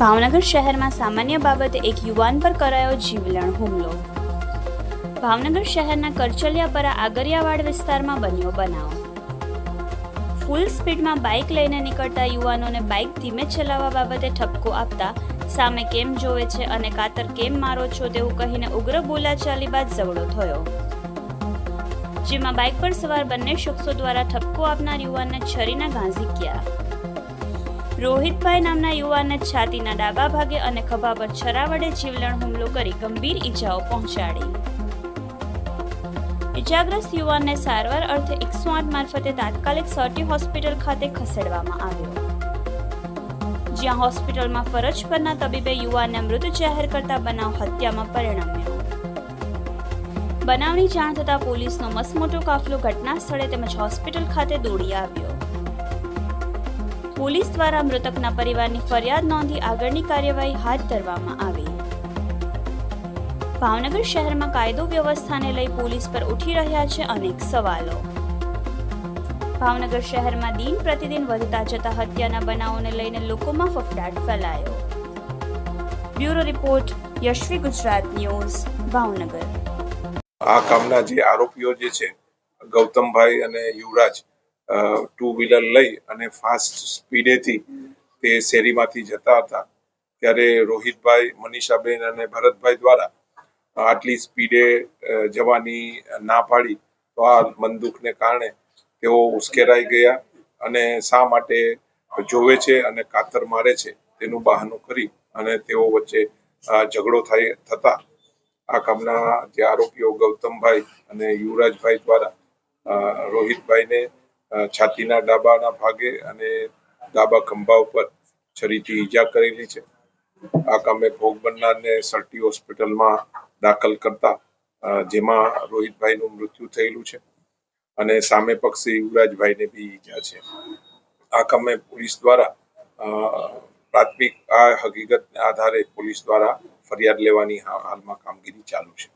ભાવનગર શહેરમાં સામાન્ય બાબતે એક યુવાન પર કરાયો જીવલેણ હુમલો. ભાવનગર શહેરના કરચલિયાપરા આગરિયાવાડ વિસ્તારમાં બન્યો બનાવ. ફૂલ સ્પીડમાં બાઇક લઈને નીકળતા યુવાનોને બાઇક ધીમે ચલાવવા બાબતે ઠપકો આપતા, સામે કેમ જોવે છે અને કાતર કેમ મારો છો? તેવું કહીને ઉગ્ર બોલાચાલી બાદ ઝઘડો થયો. જેમાં બાઇક પર સવાર બંને શખ્સો દ્વારા ઠપકો આપનાર યુવાનને છરીના ઘા ઝીક્યા. રોહિતભાઈ નામના યુવાનને છાતીના ડાબા ભાગે અને ખભા પર છરા વડે જીવલેણ હુમલો કરી ગંભીર ઈજાઓ પહોંચાડી. ઇજાગ્રસ્ત યુવાનને સારવાર અર્થે એકસો આઠ મારફતે તાત્કાલિક સર્ટી હોસ્પિટલ ખાતે ખસેડવામાં આવ્યો. જ્યાં હોસ્પિટલમાં ફરજ પરના તબીબે યુવાનને મૃત જાહેર કરતા બનાવ હત્યામાં પરિણમ્યો. બનાવની જાણ થતાં પોલીસનો મસમોટો કાફલો ઘટના સ્થળે તેમજ હોસ્પિટલ ખાતે દોડી આવ્યો. પોલીસ દ્વારા મૃતકના પરિવારની ફરિયાદ નોંધી આગળની કાર્યવાહી હાથ ધરવામાં આવી. ભાવનગર શહેરમાં કાયદો વ્યવસ્થાને લઈ પોલીસ પર ઉઠી રહ્યા છે અનેક સવાલો. ભાવનગર શહેરમાં દિન પ્રતિદિન વધતા જતા હત્યાના બનાવોને લઈને લોકોમાં ફફડાટ ફેલાયો. Bureau report, Yashvi Gujarat news, Bhavnagar. આ કામના જે આરોપીઓ જે છે, ગૌતમભાઈ અને યુવરાજ ટુ વ્હીલર લઈ અને ફાસ્ટ સ્પીડેથી તે શેરીમાંથી જતા હતા. ત્યારે રોહિતભાઈ, મનીષાબેન અને ભરતભાઈ દ્વારા આટલી સ્પીડે જવાની ના પાડી તો આ બંદૂકને કારણે તેઓ ઉશ્કેરાઈ ગયા અને શા માટે જોવે છે અને કાતર મારે છે તેનું બહાનું કરી અને તેઓ વચ્ચે ઝઘડો થાય, થતા આ કામના જે આરોપીઓ ગૌતમભાઈ અને યુવરાજભાઈ દ્વારા રોહિતભાઈને છાતીના ડાબાના ભાગે અને ડાબા ખંભા ઉપર છરીથી ઈજા કરેલી છે. આ કામે ભોગ બનનારને સર્ટી હોસ્પિટલમાં દાખલ કરતા જેમાં રોહિતભાઈનું મૃત્યુ થયેલું છે અને સામે પક્ષે યુવરાજભાઈને બી ઈજા છે. આ કામે પોલીસ દ્વારા પ્રાથમિક આ હકીકતને આધારે પોલીસ દ્વારા ફરિયાદ લેવાની હાલમાં કામગીરી ચાલુ છે.